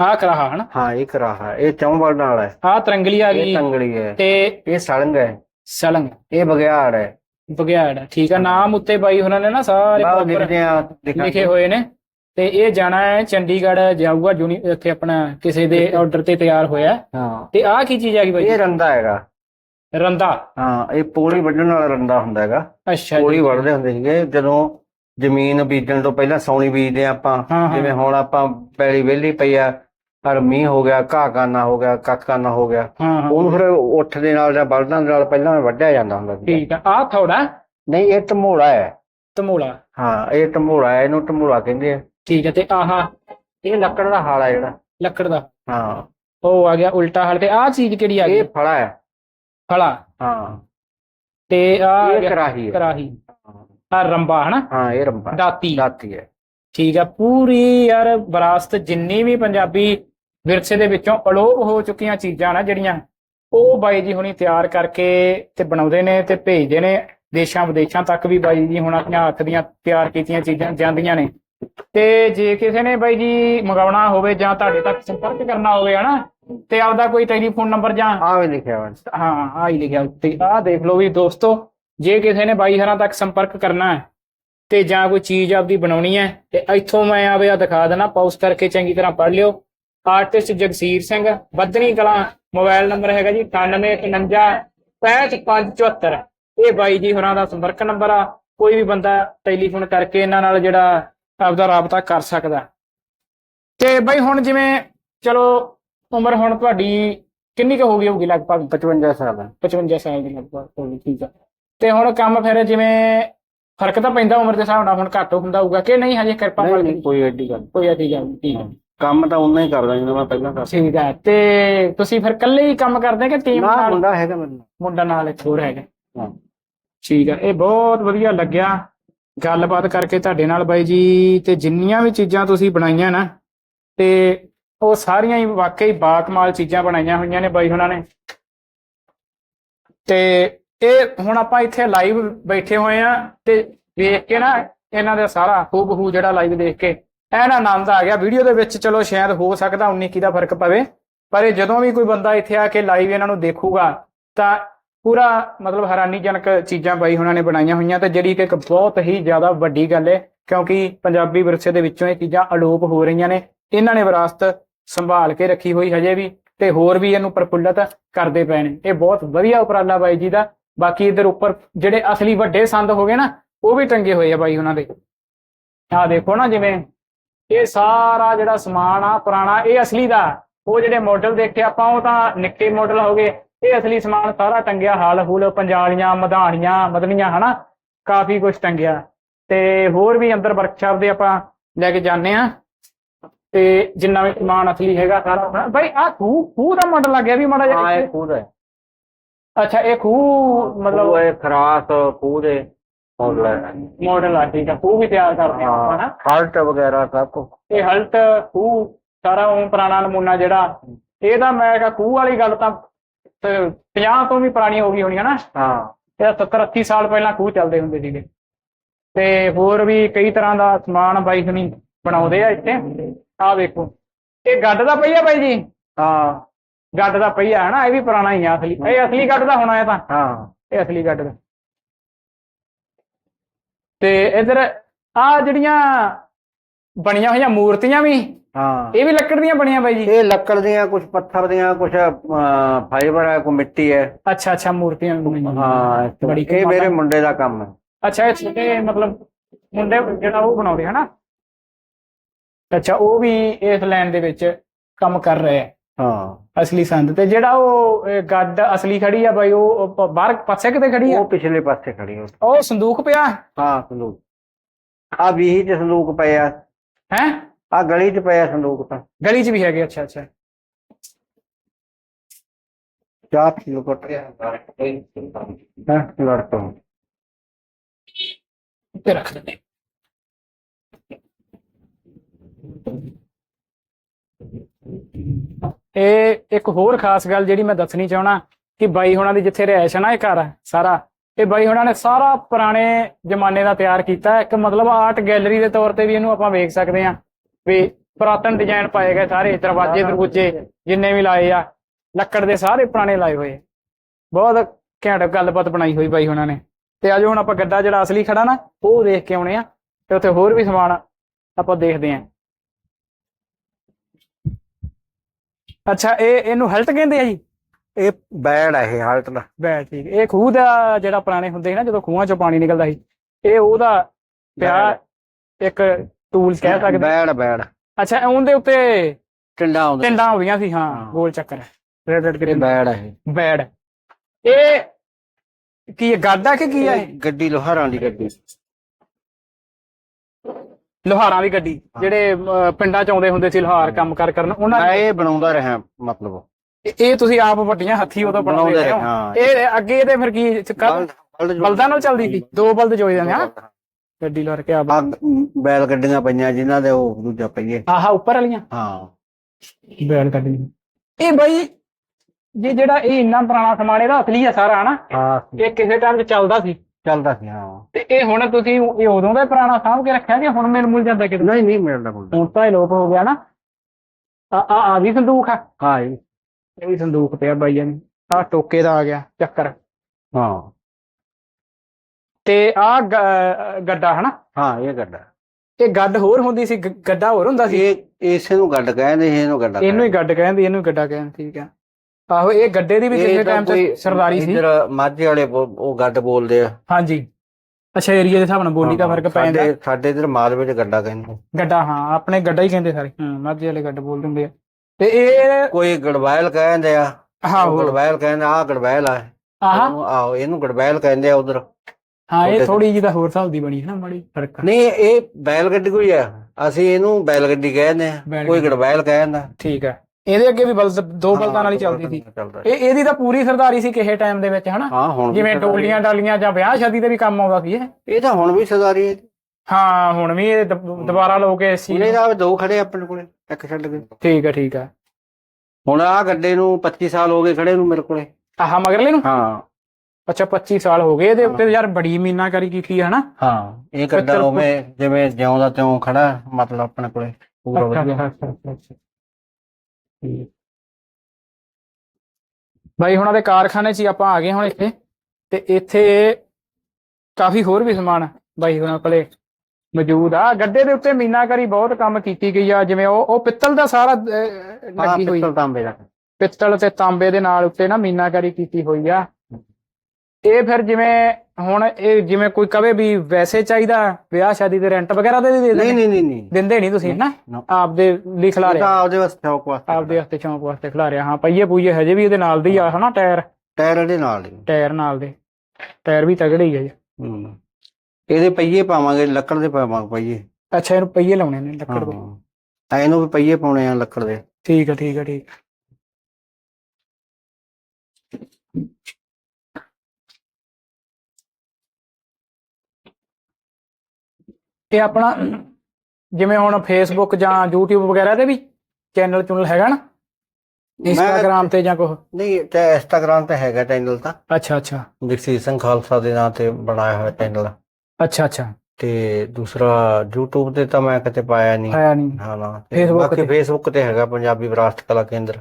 ਆ ਕਰਾਹਾ ਹਨਾ? ਹਾਂ ਇਹ ਕਰਾਹਾ ਹੈ। ਇਹ ਚੌਂਬਲ ਨਾਲ ਹੈ। ਆ ਤਰੰਗਲੀ ਆ ਗਈ। ਤੰਗੜੀ ਹੈ। ਤੇ ਇਹ ਸਲੰਗ ਹੈ। ਸਲੰਗ। ਇਹ ਬਗਿਆੜ ਹੈ। ਬਗਿਆੜ ਠੀਕ ਆ ਨਾਮ ਉੱਤੇ ਬਾਈ ਉਹਨਾਂ ਨੇ ਨਾ ਸਾਰੇ ਲਿਖੇ ਹੋਏ ਨੇ। ਤੇ ਇਹ ਜਾਣਾ ਹੈ ਚੰਡੀਗੜ੍ਹ ਜਾਊਗਾ ਜੂਨੀ ਇੱਥੇ ਆਪਣਾ ਕਿਸੇ ਦੇ ਆਰਡਰ ਤੇ ਤਿਆਰ ਹੋਇਆ ਹਾਂ। ਤੇ ਆਹ ਕੀ ਚੀਜ਼ ਆ ਗਈ ਬਾਈ? ਇਹ ਰੰਦਾ ਹੈਗਾ। ਰੰਦਾ? ਹਾਂ ਇਹ ਪੋਲੀ ਵੱਢਣ ਵਾਲਾ ਰੰਦਾ ਹੁੰਦਾ ਹੈਗਾ। ਅੱਛਾ ਪੋਲੀ ਵੱਢਦੇ ਹੁੰਦੇ ਸੀਗੇ ਜਦੋਂ ਜ਼ਮੀਨ ਬੀਜਣ ਤੋਂ ਪਹਿਲਾਂ ਸੌਣੀ ਬੀਜਦੇ ਆਪਾਂ। ਜਿਵੇਂ ਹੁਣ ਆਪਾਂ ਪੈਲੀ ਵਿਹਲੀ ਪਈ ਆ ਹਰ ਮੀਂਹ ਹੋ ਗਿਆ ਘਾਹ ਕਾਨਾ ਹੋ ਗਿਆ ਕੱਖ ਕਾਨਾ ਹੋ ਗਿਆ। ਉਹਨੂੰ ਫਿਰ ਉੱਠ ਦੇ ਨਾਲ ਜਾਂ ਬਲਦਾਂ ਦੇ ਨਾਲ ਪਹਿਲਾਂ ਵੱਢਿਆ ਜਾਂਦਾ ਹੁੰਦਾ ਸੀ ਠੀਕ ਆ। ਆਹ ਥੋੜਾ ਨਹੀਂ ਇਹ ਟਮੋੜਾ ਹੈ। ਤਮੋਲਾ ਹਾਂ ਇਹ ਟਮੋੜਾ ਹੈ ਇਹਨੂੰ ਟਮੋੜਾ ਕਹਿੰਦੇ ਆ। ਠੀਕ ਹੈ ਤੇ ਆਹ ਇਹ ਲੱਕੜ ਦਾ ਹਾਲ ਹੈ ਜਿਹੜਾ। ਲੱਕੜ ਦਾ। ਹਾਂ। ਉਹ ਆ ਗਿਆ ਉਲਟਾ ਹਲ ਤੇ ਆਹ ਚੀਜ਼ ਕਿਹੜੀ ਆ ਗਈ? ਇਹ ਫੜਾ ਹੈ ਫਲਾ? ਹਾਂ। ਤੇ ਆ ਆ ਇਹ ਕਰਾਹੀ ਹੈ ਕਰਾਹੀ। ਆ ਰੰਬਾ ਹਨਾ? ਹਾਂ ਇਹ ਰੰਬਾ। ਦਾਤੀ। ਦਾਤੀ ਹੈ ਠੀਕ ਆ ਪੂਰੀ ਯਾਰ ਵਿਰਾਸਤ ਜਿੰਨੀ ਵੀ ਪੰਜਾਬੀ ਵਿਰਸੇ ਦੇ ਵਿੱਚੋਂ ਅਲੋਪ ਹੋ ਚੁੱਕੀਆਂ ਚੀਜ਼ਾਂ ਨਾ ਜਿਹੜੀਆਂ ਉਹ ਬਾਈ ਜੀ ਹੁਣੀ ਤਿਆਰ ਕਰਕੇ ਤੇ ਬਣਾਉਂਦੇ ਨੇ ਤੇ ਭੇਜਦੇ ਨੇ ਦੇਸ਼ਾਂ ਵਿਦੇਸ਼ਾਂ ਤੱਕ ਵੀ ਬਾਈ ਜੀ ਹੁਣ ਆਪਣੀਆਂ ਹੱਥ ਦੀਆਂ ਤਿਆਰ ਕੀਤੀਆਂ ਚੀਜ਼ਾਂ ਜਾਂਦੀਆਂ ਨੇ। ਤੇ ਜੇ ਕਿਸੇ ਨੇ ਬਾਈ ਜੀ ਮੰਗਾਉਣਾ ਹੋਵੇ ਜਾਂ ਤੁਹਾਡੇ ਤੱਕ ਸੰਪਰਕ ਕਰਨਾ ਹੋਵੇ ਹਨਾ ਤੇ ਆਪਦਾ ਕੋਈ ਟੈਲੀਫੋਨ ਨੰਬਰ ਜਾਂ ਆ ਵੀ ਲਿਖਿਆ ਹੋਇਆ ਹਾਂ ਆ ਹੀ ਲਿਖਿਆ ਉੱਤੇ। ਆਹ ਦੇਖ ਲਓ ਵੀ ਦੋਸਤੋ ਜੇ ਕਿਸੇ ਨੇ ਬਾਈ ਹਰਾਂ ਤੱਕ ਸੰਪਰਕ ਕਰਨਾ ਹੈ ਤੇ ਜਾਂ ਕੋਈ ਚੀਜ਼ ਆਪਦੀ ਬਣਾਉਣੀ ਹੈ ਤੇ ਇੱਥੋਂ ਮੈਂ ਆਵੇ ਆ ਦਿਖਾ ਦੇਣਾ ਪਾਉਸ ਕਰਕੇ ਚੰਗੀ ਤਰ੍ਹਾਂ ਪੜ੍ਹ ਲਿਓ। Artist Jagsir Singh Baddni Kalan mobile number ਹੈਗਾ ਜੀ 9851 ਇਹ ਬਾਈ ਜੀ ਹੋਰਾਂ ਦਾ ਸੰਪਰਕ ਨੰਬਰ ਆ। ਕੋਈ ਵੀ ਬੰਦਾ ਟੈਲੀਫੋਨ ਕਰਕੇ ਇਹਨਾਂ ਨਾਲ ਜਿਹੜਾ ਆਪਦਾ ਰਾਬਤਾ ਕਰ ਸਕਦਾ। ਤੇ ਬਾਈ ਹੁਣ ਜਿਵੇਂ ਚਲੋ ਉਮਰ ਹੁਣ ਤੁਹਾਡੀ ਕਿੰਨੀ ਕੁ ਹੋ ਗਈ ਹੋਊਗੀ? ਲਗਭਗ 55 ਸਾਲ ਹੈ। 55 ਸਾਲ ਦੀ ਲਗਭਗ ਹੋ ਗਈ ਠੀਕ ਆ। ਤੇ ਹੁਣ ਕੰਮ ਫਿਰ ਜਿਵੇਂ ਫ਼ਰਕ ਤਾਂ ਪੈਂਦਾ ਉਮਰ ਦੇ ਹਿਸਾਬ ਨਾਲ ਹੁਣ ਘੱਟ ਹੁੰਦਾ ਹੋਊਗਾ ਕਿ ਨਹੀਂ? ਹਜੇ ਕਿਰਪਾ ਨਹੀਂ, ਵਾਲੀ ਨਹੀਂ, ਕੋਈ ਐਡੀ ਗੱਲ ਕੋਈ ਐਡੀ ਗੱਲ ਨਹੀਂ ਠੀਕ ਆ। ਕੰਮ ਤਾਂ ਉਨਾ ਹੀ ਕਰਦਾ ਜਿੰਨਾ ਮੈਂ ਪਹਿਲਾਂ ਕਰਦਾ। ਠੀਕ ਆ ਤੇ ਤੁਸੀਂ ਫਿਰ ਇਕੱਲੇ ਹੀ ਕੰਮ ਕਰਦੇ ਕਿ ਟੀਮ ਨਾ ਨਾਲ? ਮੁੰਡਾ ਹੈਗਾ ਮੇਰੇ ਨਾਲ। ਮੁੰਡਾ ਨਾਲ ਇੱਕ ਹੋਰ ਹੈਗਾ। ਹਾਂ। ਠੀਕ ਆ ਇਹ ਬਹੁਤ ਵਧੀਆ ਲੱਗਿਆ। ਗੱਲਬਾਤ ਕਰਕੇ ਤੁਹਾਡੇ ਨਾਲ ਬਾਈ ਜੀ, ਤੇ ਜਿੰਨੀਆਂ ਵੀ ਚੀਜ਼ਾਂ ਤੁਸੀਂ ਬਣਾਈਆਂ ਨਾ, ਤੇ ਉਹ ਸਾਰੀਆਂ ਹੀ ਵਾਕਈ ਬਾਕਮਾਲ ਚੀਜ਼ਾਂ ਬਣਾਈਆਂ ਹੋਈਆਂ ਨੇ ਬਾਈ ਉਹਨਾਂ ਨੇ। ਤੇ ਇਹ ਹੁਣ ਆਪਾਂ ਇੱਥੇ ਲਾਈਵ ਬੈਠੇ ਹੋਏ ਆ ਤੇ ਵੇਖ ਕੇ ਨਾ ਇਹਨਾਂ ਦਾ ਸਾਰਾ ਹੂਬਹੂ ਜਿਹੜਾ ਲਾਈਵ ਦੇਖ ਕੇ ਐਨ ਆਨੰਦ ਆ ਗਿਆ। ਵੀਡੀਓ ਦੇ ਵਿੱਚ ਚਲੋ ਸ਼ਾਇਦ ਹੋ ਸਕਦਾ 19 ਕੀ ਦਾ ਫ਼ਰਕ ਪਵੇ, ਪਰ ਇਹ ਜਦੋਂ ਵੀ ਕੋਈ ਬੰਦਾ ਇੱਥੇ ਆ ਕੇ ਲਾਈਵ ਇਹਨਾਂ ਨੂੰ ਦੇਖੂਗਾ, ਤਾਂ ਪੂਰਾ ਮਤਲਬ ਹੈਰਾਨੀਜਨਕ ਚੀਜ਼ਾਂ ਬਾਈ ਉਹਨਾਂ ਨੇ ਬਣਾਈਆਂ ਹੋਈਆਂ ਤੇ ਜਿਹੜੀ ਕਿ ਇੱਕ ਬਹੁਤ ਹੀ ਜ਼ਿਆਦਾ ਵੱਡੀ ਗੱਲ ਹੈ, ਕਿਉਂਕਿ ਪੰਜਾਬੀ ਵਿਰਸੇ ਦੇ ਵਿੱਚੋਂ ਇਹ ਚੀਜ਼ਾਂ ਅਲੋਪ ਹੋ ਰਹੀਆਂ ਨੇ, ਇਹਨਾਂ ਨੇ ਵਿਰਾਸਤ ਸੰਭਾਲ ਕੇ ਰੱਖੀ ਹੋਈ ਹਜੇ ਵੀ ਤੇ ਹੋਰ ਵੀ ਇਹਨੂੰ ਪ੍ਰਫੁੱਲਤ ਕਰਦੇ ਪਏ ਨੇ। ਇਹ ਬਹੁਤ ਵਧੀਆ ਉਪਰਾਲਾ ਬਾਈ ਜੀ ਦਾ, ਬਾਕੀ ਇਧਰ ਉੱਪਰ ਜਿਹੜੇ ਅਸਲੀ ਵੱਡੇ ਸੰਦ ਹੋ ਗਏ ਨਾ, ਉਹ ਵੀ ਟੰਗੇ ਹੋਏ ਆ ਬਾਈ ਉਹਨਾਂ ਦੇ। ਆਹ ਦੇਖੋ ਨਾ ਜਿਵੇਂ, ਇਹ ਸਾਰਾ ਜਿਹੜਾ ਸਮਾਨ ਆ, ਪੁਰਾਣਾ, ਇਹ ਅਸਲੀ ਦਾ, ਉਹ ਜਿਹੜੇ ਮਾਡਲ ਦੇਖੇ ਆਪਾਂ, ਉਹ ਤਾਂ ਨਿੱਕੇ ਮਾਡਲ ਹੋ ਗਏ ਇਹ ਅਸਲੀ ਸਮਾਨ ਸਾਰਾ ਟੰਗਿਆ ਹਾਲ ਹੂਲ ਪੰਜਾਲੀਆਂ ਮਧਾਣੀਆਂ ਮਦਨੀਆਂ ਹਨਾ? ਕਾਫੀ ਕੁਝ ਟੰਗਿਆ। ਤੇ ਹੋਰ ਵੀ ਅੰਦਰ ਵਰਕਸ਼ਾਪ ਦੇ ਆਪਾਂ ਲੈ ਕੇ ਜਾਂਦੇ ਆ ਤੇ ਜਿੰਨਾ ਵੀ ਸਮਾਨ ਅਸਲੀ ਹੈਗਾ ਸਾਰਾ ਬਾਈ ਆ ਖੂਹ ਖੂਹ ਦਾ ਮਾਡਲ ਲੱਗਿਆ ਵੀ ਮਾੜਾ ਹਾਂ ਜਿਹਾ ਇਹ ਖੂਦ ਹੈ। ਅੱਛਾ ਇਹ ਖੂਹ ਮਤਲਬ ਇਹ ਖਰਾਸ ਖੂਦ ਦੇ ਮਾਡਲ ਆ ਠੀਕ ਆ। ਖੂਹ ਵੀ ਤਿਆਰ ਕਰਦੇ ਆ ਹਨਾ? ਹਾਲਟ ਵਗੈਰਾ ਸਭ ਕੁਛ। ਇਹ ਹਲਟ ਖੂਹ ਸਾਰਾ ਉਹ ਪੁਰਾਣਾ ਨਮੂਨਾ ਜਿਹੜਾ। ਇਹ ਤਾਂ ਮੈਂ ਕਿਹਾ ਖੂਹ ਵਾਲੀ ਗੱਲ ਤਾਂ 50 ਤੋਂ ਵੀ ਪੁਰਾਣੀ ਹੋ ਗਈ ਹੋਣੀ ਹੈ ਨਾ ਹਾਂ। ਇਹ 70 80 ਸਾਲ ਪਹਿਲਾਂ ਖੂਹ ਚੱਲਦੇ ਹੁੰਦੇ ਸੀਗੇ। ਤੇ ਹੋਰ ਵੀ ਕਈ ਤਰ੍ਹਾਂ ਦਾ ਸਮਾਨ ਬਾਈ ਹੁਣੀ ਬਣਾਉਂਦੇ ਆ ਇੱਥੇ। ਆਹ ਵੇਖੋ। ਇਹ ਗੱਡ ਦਾ ਪਈਆ ਬਾਈ ਜੀ? ਹਾਂ। ਗੱਡ ਦਾ ਪਈਆ ਹੈ ਨਾ ਇਹ ਵੀ ਪੁਰਾਣਾ ਹੀ ਆ ਅਸਲੀ। ਇਹ ਅਸਲੀ ਗੱਡ ਦਾ ਹੋਣਾ ਇਹ ਤਾਂ। ਹਾਂ। ਇਹ ਅਸਲੀ ਗੱਡ ਦਾ। ਤੇ ਇਧਰ ਆ ਜਿਹੜੀਆਂ ਬਣੀਆਂ ਹੋਈਆਂ ਮੂਰਤੀਆਂ ਵੀ ਹਾਂ। ਇਹ ਵੀ ਲੱਕੜ ਦੀਆਂ ਬਣੀਆਂ ਬਾਈ ਜੀ? ਇਹ ਲੱਕੜ ਦੀਆਂ ਕੁਝ ਪੱਥਰ ਦੀਆਂ ਕੁਝ ਫਾਈਬਰ ਹੈ ਕੋਈ ਮਿੱਟੀ ਹੈ। ਅੱਛਾ ਅੱਛਾ ਮੂਰਤੀਆਂ ਵੀ ਬਣੀਆਂ ਹਾਂ ਬੜੀ। ਇਹ ਮੇਰੇ ਮੁੰਡੇ ਦਾ ਕੰਮ ਹੈ। ਅੱਛਾ ਇਹ ਛੋਟੇ ਮਤਲਬ ਮੁੰਡੇ ਜਿਹੜਾ ਉਹ ਬਣਾਉਂਦੇ ਹਨਾ? ਅੱਛਾ ਉਹ ਵੀ ਇਸ ਲਾਈਨ ਦੇ ਵਿੱਚ ਕੰਮ ਕਰ ਰਹੇ ਆ ਹਾਂ। ਅਸਲੀ ਸੰਦ ਤੇ ਜਿਹੜਾ ਉਹ ਗੱਡ ਅਸਲੀ ਖੜੀ ਆ ਬਾਈ ਉਹ ਬਾਹਰ ਪਾਸੇ ਕਿਤੇ ਖੜੀ ਆ? ਉਹ ਪਿਛਲੇ ਪਾਸੇ ਖੜੀ ਹੋ ਉਹ ਸੰਦੂਕ ਪਿਆ? ਹਾਂ ਸੰਦੂਕ। ਆ ਵੀਹੀ ਚ ਸੰਦੂਕ ਪਿਆ ਹੈ? ਆ ਗਲੀ ਚ ਪਿਆ ਸੰਦੂਕ ਤਾਂ। ਗਲੀ 'ਚ ਵੀ ਹੈਗੇ ਅੱਛਾ ਅੱਛਾ। ਹਾਂ ਲੜ ਤੋਂ ਤੇ ਰੱਖ ਦਿੰਦੇ ਇਹ ਇੱਕ ਹੋਰ ਖਾਸ ਗੱਲ ਜਿਹੜੀ ਮੈਂ ਦੱਸਣੀ ਚਾਹਣਾ ਕਿ ਬਾਈ ਹੁਣਾਂ ਦੀ ਜਿੱਥੇ ਰਿਹਾਇਸ਼ ਹੈ ਨਾ ਇਹ ਘਰ ਆ ਸਾਰਾ ਇਹ ਬਾਈ ਹੁਣਾਂ ਨੇ ਸਾਰਾ ਪੁਰਾਣੇ ਜ਼ਮਾਨੇ ਦਾ ਤਿਆਰ ਕੀਤਾ। ਹੈ। ਇੱਕ ਮਤਲਬ ਆਰਟ ਗੈਲਰੀ ਦੇ ਤੌਰ ਤੇ ਵੀ ਇਹਨੂੰ ਆਪਾਂ ਵੇਖ ਸਕਦੇ ਹਾਂ। ਵੀ ਪੁਰਾਤਨ ਡਿਜ਼ਾਈਨ ਪਾਏ ਗਏ ਸਾਰੇ ਦਰਵਾਜ਼ੇ ਦਰਵਾਜ਼ੇ ਜਿੰਨੇ ਵੀ ਲਾਏ ਆ ਲੱਕੜ ਦੇ ਸਾਰੇ ਪੁਰਾਣੇ ਲਾਏ ਹੋਏ ਬਹੁਤ ਘੈਂਟ ਗੱਲਬਾਤ ਬਣਾਈ ਹੋਈ ਬਾਈ ਹੁਣਾਂ ਨੇ। ਤੇ ਆਜੋ ਹੁਣ ਆਪਾਂ ਗੱਡਾ ਜਿਹੜਾ ਅਸਲੀ ਖੜਾ ਨਾ ਉਹ ਦੇਖ ਕੇ ਆਉਣੇ ਆ ਤੇ ਉੱਥੇ ਹੋਰ ਵੀ ਸਮਾਨ ਆਪਾਂ ਦੇਖਦੇ ਆਂ। ਅੱਛਾ ਇਹ ਇਹਨੂੰ ਹਲਟ ਕਹਿੰਦੇ ਆ ਜੀ? ਇਹ ਬੈੜ ਹੈ ਇਹ ਹਾਲਟ ਦਾ। ਬੈ ਠੀਕ। ਇਹ ਖੂਹ ਦਾ ਜਿਹੜਾ ਪੁਰਾਣੇ ਹੁੰਦੇ ਸੀ ਨਾ ਜਦੋਂ ਖੂਹਾਂ ਚੋਂ ਪਾਣੀ ਨਿਕਲਦਾ ਸੀ ਇਹ ਉਹਦਾ ਪਿਆ ਇੱਕ ਟੂਲ ਕਹਿ ਸਕਦੇ ਬੈੜ ਬੈੜ ਅੱਛਾ ਉਹਦੇ ਉੱਤੇ ਟਿੰਡਾ ਆਉਂਦਾ ਟਿੰਡਾਂ ਹੁੰਦੀਆਂ ਸੀ ਹਾਂ। ਗੋਲ ਚੱਕਰ। ਰੈਡ ਰੈਡ ਇਹ ਬੈੜ ਹੈ। ਬੈਡ। ਇਹ ਕੀ ਇਹ ਗਾਡਾ ਕਿ ਕੀ ਹੈ ਗੱਡੀ ਲੋਹਾਰਾਂ ਦੀ ਗੱਡੀ। ਲੋਹਾਰਾਂ ਦੀ ਗੱਡੀ ਜਿਹੜੇ ਪਿੰਡਾਂ ਚ ਆਉਂਦੇ ਹੁੰਦੇ ਸੀ ਲੋਹਾਰ ਕੰਮ ਕਰ ਕਰਨ ਉਹਨਾਂ ਮੈਂ ਇਹ ਬਣਾਉਂਦਾ ਰਿਹਾ ਮਤਲਬ। ਇਹ- ਤੁਸੀਂ ਆਪ ਵੱਡੀਆਂ ਹੱਥੀ ਉਦੋਂ ਬਣਾਉਂਦੇ ਰਹੇ ਹਾਂ। ਇਹ ਅੱਗੇ ਇਹਦੇ ਫਿਰ ਕੀ ਬਲਦ- ਨਾਲ ਚੱਲਦੀ ਸੀ? ਦੋ ਬਲਦ ਜੋਏ ਜਾਂਦੇ ਹਾਂ। ਗੱਡੀ ਲੜ ਕੇ ਆ ਆਹ ਬੈਲ ਗੱਡੀਆਂ ਪਈਆਂ ਜਿਨ੍ਹਾਂ ਦੇ ਉਹ ਦੂਜਾ ਪਈਏ। ਆਹਾ ਉੱਪਰ ਵਾਲੀਆਂ? ਹਾਂ। ਬੈਲ ਗੱਡੀ। ਇਹ ਬਾਈ ਜੇ ਜਿਹੜਾ ਇਹ ਇੰਨਾ ਪੁਰਾਣਾ ਸਮਾਨ ਇਹਦਾ ਅਸਲੀ ਆ ਸਾਰਾ ਹਨਾ? ਹਾਂ ਇਹ ਕਿਸੇ ਟਾਈਮ 'ਚ ਚੱਲਦਾ ਸੀ। ਚੱਲਦਾ ਸੀ ਹਾਂ। ਤੇ ਇਹ ਹੁਣ ਤੁਸੀਂ ਇਹ ਉਦੋਂ ਦਾ ਹੀ ਪੁਰਾਣਾ ਸਾਂਭ ਕੇ ਰੱਖਿਆ ਕਿ ਹੁਣ ਮਿਲ ਮੁਲ ਜਾਂਦਾ ਕਿਤੇ? ਨਹੀਂ ਨਹੀਂ ਮਿਲਦਾ ਮਿਲਦਾ ਹੁਣ ਤਾਂ ਇਹ ਲੋਪ ਹੋ ਗਿਆ ਨਾ। ਆ ਆ ਆ ਵੀ ਸੰਦੂਕ ਆ। ਹਾਂ ਇਹ- ਵੀ ਸੰਦੂਕ ਪਿਆ ਬਾਈਆਂ ਨੇ ਆ ਟੋਕੇ ਦਾ ਆ ਗਿਆ ਚੱਕਰ। ਹਾਂ। ਤੇ ਆ ਗੱਡਾ ਹਨਾ? ਹਾਂ ਇਹ ਗੱਡਾ। ਇਹ ਗੱਡ ਹੋਰ ਹੁੰਦੀ ਸੀ ਗੱਡਾ ਹੋਰ ਹੁੰਦਾ ਸੀ? ਇਹ ਇਸੇ ਨੂੰ ਗੱਡ ਕਹਿੰਦੇ ਇਹਨੂੰ ਗੱਡਾ ਇਹਨੂੰ ਹੀ ਗੱਡ ਕਹਿੰਦੇ ਇਹਨੂੰ ਗੱਡਾ ਕਹਿੰਦੇ ਠੀਕ ਆ। ਆਹੋ ਇਹ ਗੱਡੇ ਦੀ ਵੀ ਕਿਸੇ ਟਾਈਮ ਤੇ ਸਰਦਾਰੀ ਸੀ। ਇਧਰ ਮਾਝੇ ਵਾਲੇ ਉਹ ਗੱਡ ਬੋਲਦੇ ਆ। ਹਾਂਜੀ। ਅੱਛਾ ਏਰੀਆ ਦੇ ਹਿਸਾਬ ਨਾਲ ਬੋਲੀ ਦਾ ਫ਼ਰਕ ਪੈ ਜਾਂਦਾ। ਸਾਡੇ ਇਧਰ ਮਾਲਵੇ ਚ ਗੱਡਾ ਕਹਿੰਦੇ ਗੱਡਾ ਹਾਂ ਆਪਣੇ ਗੱਡਾ ਹੀ ਕਹਿੰਦੇ ਸਾਰੇ। ਹਾਂ ਮਾਝੇ ਵਾਲੇ ਗੱਡ ਬੋਲ ਦਿੰਦੇ ਆ। ਤੇ ਇਹ ਕੋਈ ਗੜਵੈਲ ਕਹਿੰਦੇ ਆ ਹਾਂ ਗੜਵੈਲ ਕਹਿੰਦੇ ਆ ਗੜਵੈਲ ਆ। ਆਹਾ। ਇਹਨੂੰ ਗੜਵੈਲ ਕਹਿੰਦੇ ਆ ਉਧਰ। ਹਾਂ ਇਹ ਥੋੜੀ ਜਿਹੀ ਤਾਂ ਹੋਰ ਹਿਸਾਬ ਦੀ ਬਣੀ ਹੈ ਨਾ ਮਾੜੀ ਫ਼ਰਕ ਆ। ਨਹੀਂ ਇਹ ਬੈਲ ਗੱਡੀ ਕੋਈ ਆ। ਅਸੀਂ ਇਹਨੂੰ ਬੈਲ ਗੱਡੀ ਕਹਿੰਦੇ ਆ ਬੈਲ ਕੋਈ ਗੱਡੀ। ਕਹਿੰਦਾ ਠੀਕ ਹੈ। ਇਹਦੇ ਅੱਗੇ ਵੀ ਬਲਦ ਦੋ ਬਲਦਾਂ ਨਾਲ ਹੀ ਚੱਲਦੀ ਸੀ। ਚੱਲਦਾ। ਇਹ ਇਹਦੀ ਤਾਂ ਪੂਰੀ ਸਰਦਾਰੀ ਸੀ ਕਿਸੇ ਟਾਈਮ ਦੇ ਵਿੱਚ ਹਨਾ? ਹਾਂ ਹੁਣ ਵੀ ਜਿਵੇਂ ਸਰਦਾਰੀ ਡੋਲੀਆਂ ਡਾਲੀਆਂ ਜਾਂ ਵਿਆਹ ਸ਼ਾਦੀ ਤੇ ਵੀ ਕੰਮ ਆਉਂਦਾ ਸੀ ਇਹ। ਇਹ ਤਾਂ ਹੁਣ ਵੀ ਸਰਦਾਰੀ ਹੈ। ਹਾਂ ਹੁਣ ਵੀ ਇਹ ਦ- ਦੁਬਾਰਾ ਲੋਕ ਇਸ ਇਹਨੇ ਦਾ ਦੋ ਖੜੇ ਆਪਣੇ ਕੋਲੇ ਇੱਕ ਛੱਡ ਕੇ। ਠੀਕ ਹੈ ਠੀਕ ਹੈ। ਹੁਣ ਆ ਗੱਡੇ ਨੂੰ 25 ਸਾਲ ਹੋ ਗਏ ਖੜੇ ਨੂੰ ਮੇਰੇ ਕੋਲੇ। ਆਹ ਮਗਰਲੇ ਨੂੰ? ਹਾਂ। ਅੱਛਾ 25 ਸਾਲ ਹੋ ਗਏ ਇਹਦੇ ਉੱਤੇ ਯਾਰ ਬੜੀ ਮੀਨਾਕਾਰੀ ਕੀਤੀ ਹੈ ਹਨਾ? ਹਾਂ ਇਹ ਪਿੱਤਲ- ਉਵੇਂ ਜਿਵੇਂ ਜਿਉਂ ਦਾ ਤਿਉਂ ਖੜਾ ਮਤਲਬ ਆਪਣੇ ਕੋਲੇ ਪੂਰਾ ਵਧੀਆ। ਬਾਈ ਹੁਣਾਂ ਦੇ ਕਾਰਖਾਨੇ 'ਚ ਹੀ ਆਪਾਂ ਆ ਗਏ ਹੁਣ ਇੱਥੇ ਤੇ ਇੱਥੇ ਕਾਫੀ ਹੋਰ ਵੀ ਸਮਾਨ ਬਾਈ ਹੁਣਾਂ ਕੋਲੇ ਮੌਜੂਦ ਆ। ਗੱਡੇ ਦੇ ਉੱਤੇ ਮੀਨਾਕਾਰੀ ਬਹੁਤ ਕੰਮ ਕੀਤੀ ਗਈ ਆ ਜਿਵੇਂ ਉਹ ਉਹ ਪਿੱਤਲ ਦਾ ਸਾਰਾ ਲੱਗੀ ਹੋਈ। ਪਿੱਤਲ ਤਾਂਬੇ ਦਾ। ਪਿੱਤਲ ਤੇ ਤਾਂਬੇ ਦੇ ਨਾਲ ਉੱਤੇ ਨਾ ਮੀਨਾਕਾਰੀ ਕੀਤੀ ਹੋਈ ਆ। ਇਹ ਫਿਰ ਜਿਵੇਂ ਹੁਣ ਇਹ ਜਿਵੇਂ ਕੋਈ ਕਵੇ ਵੀ ਵੈਸੇ ਚਾਹੀਦਾ ਵਿਆਹ ਸ਼ਾਦੀ ਦੇ ਰੈਂਟ ਵਗੈਰਾ ਦੇ ਵੀ ਦੇ ਨਹੀਂ ਨਹੀਂ ਨਹੀਂ ਨਹੀਂ। ਦਿੰਦੇ ਨਹੀਂ ਤੁਸੀਂ ਨਾ। ਆਪਦੇ ਲਿਖ ਲਾ ਇਹ ਰਿਹਾ ਤਾਂ ਆਪਦੇ ਵਾਸਤੇ ਸ਼ੌਕ ਵਾਸਤੇ ਆਪਦੇ ਹੱਥੇ ਚੌਂਕ ਵਾਸਤੇ ਖਿਲਾ ਰਿਹਾ ਹਾਂ ਪਈਏ ਪੂਈਏ ਹਜੇ ਵੀ ਇਹਦੇ ਨਾਲ ਦੇ ਆ ਹਨਾ ਟਾਇਰ? ਟਾਇਰ ਇਹਦੇ ਨਾਲ ਹੀ। ਟਾਇਰ ਨਾਲ ਦੇ। ਟਾਇਰ ਵੀ ਤਗੜੇ ਹੀ ਆ ਜੀ। ਹੂੰ। ਇਹਦੇ ਪਹੀਏ ਪਾਵਾਂਗੇ ਲੱਕੜ ਦੇ ਪਾਵਾਂਗੇ ਪਹੀਏ। ਅੱਛਾ ਇਹਨੂੰ ਪਈਏ ਲਾਉਣੇ ਨੇ ਲੱਕੜ ਦੇ। ਹਾਂ। ਇਹਨੂੰ ਵੀ ਪਹੀਏ ਪਾਉਣੇ ਆ ਲੱਕੜ ਦੇ। ਠੀਕ ਆ ਠੀਕ ਆ ਠੀਕ ਇਹ ਆਪਣਾ ਜਿਵੇਂ ਹੁਣ ਫੇਸਬੁੱਕ ਜਾਂ YouTube ਵਗੈਰਾ ਤੇ ਵੀ ਚੈਨਲ ਚੁਨਲ ਹੈਗਾ ਨਾ? ਇੰਸਟਾਗ੍ਰਾਮ ਤੇ ਜਾਂ ਕੁਝ ਨਹੀਂ ਤੇ ਇੰਸਟਾਗ੍ਰਾਮ ਤੇ ਹੈਗਾ ਚੈਨਲ ਤਾਂ। ਅੱਛਾ ਅੱਛਾ। ਜਗਸੀਰ ਸਿੰਘ ਖਾਲਸਾ ਦੇ ਨਾਂ ਤੇ ਬਣਾਇਆ ਹੋਇਆ ਚੈਨਲ ਅੱਛਾ ਅੱਛਾ। ਤੇ ਦੂਸਰਾ YouTube ਤੇ ਤਾਂ ਮੈਂ ਕਿਤੇ ਪਾਇਆ ਨਹੀਂ। ਹਾਂ ਨਾ। ਤੇ Facebook ਬਾਕੀ ਤੇ? ਫੇਸਬੁੱਕ ਤੇ ਹੈਗਾ ਪੰਜਾਬੀ ਵਿਰਾਸਤ ਕਲਾ ਕੇਂਦਰ।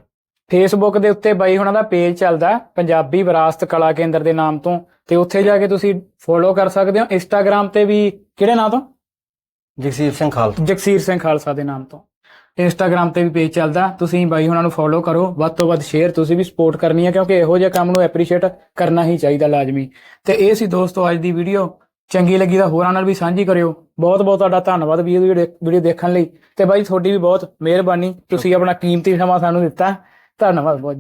ਫੇਸਬੁੱਕ ਦੇ ਉੱਤੇ ਬਾਈ ਹੁਣਾਂ ਦਾ ਪੇਜ ਚੱਲਦਾ ਪੰਜਾਬੀ ਵਿਰਾਸਤ ਕਲਾ ਕੇਂਦਰ ਦੇ ਨਾਮ ਤੋਂ। ਤੇ ਉੱਥੇ ਜਾ ਕੇ ਤੁਸੀਂ ਫੋਲੋ ਕਰ ਸਕਦੇ ਹੋ। ਇੰਸਟਾਗ੍ਰam ਤੇ ਵੀ ਕਿਹੜੇ ਨਾਮ ਤੋਂ? ਜਗਸੀਰ ਸਿੰਘ ਖਾਲਸਾ। ਜਗਸੀਰ ਸਿੰਘ ਖਾਲਸਾ ਦੇ ਨਾਮ ਤੋਂ। ਇੰਸਟਾਗ੍ਰam ਤੇ ਵੀ ਪੇਜ ਚੱਲਦਾ। ਤੁਸੀਂ ਬਾਈ ਉਹਨਾਂ ਨੂੰ ਫੋਲੋ ਕਰੋ। ਵੱਧ ਤੋਂ ਵੱਧ ਸ਼ੇਅਰ ਤੁਸੀਂ ਵੀ ਸਪੋਰਟ ਕਰਨੀ ਹੈ, ਕਿਉਂਕਿ ਇਹੋ ਜਿਹੇ ਕੰਮ ਨੂੰ ਐਪਰੀਸ਼ੀਏਟ ਕਰਨਾ ਹੀ ਚਾਹੀਦਾ ਲਾਜ਼ਮੀ। ਤੇ ਇਹ ਸੀ ਦੋਸਤੋ ਅੱਜ ਦੀ ਵੀਡੀਓ ਚੰਗੀ ਲੱਗੀ ਤਾਂ ਹੋਰਾਂ ਨਾਲ ਵੀ ਸਾਂਝੀ ਕਰਿਓ। ਬਹੁਤ ਬਹੁਤ ਤੁਹਾਡਾ ਧੰਨਵਾਦ ਵੀ ਇਹ ਵੀਡੀਓ ਦੇਖਣ ਲਈ। ਤੇ ਬਾਈ ਤੁਹਾਡੀ ਵੀ ਬਹੁਤ ਮਿਹਰਬਾਨੀ। ਤੁਸੀਂ ਆਪਣਾ ਕੀਮਤੀ ਸਮਾਂ ਸਾਨੂੰ ਦਿੱਤਾ। ਧੰਨਵਾਦ ਬਹੁਤ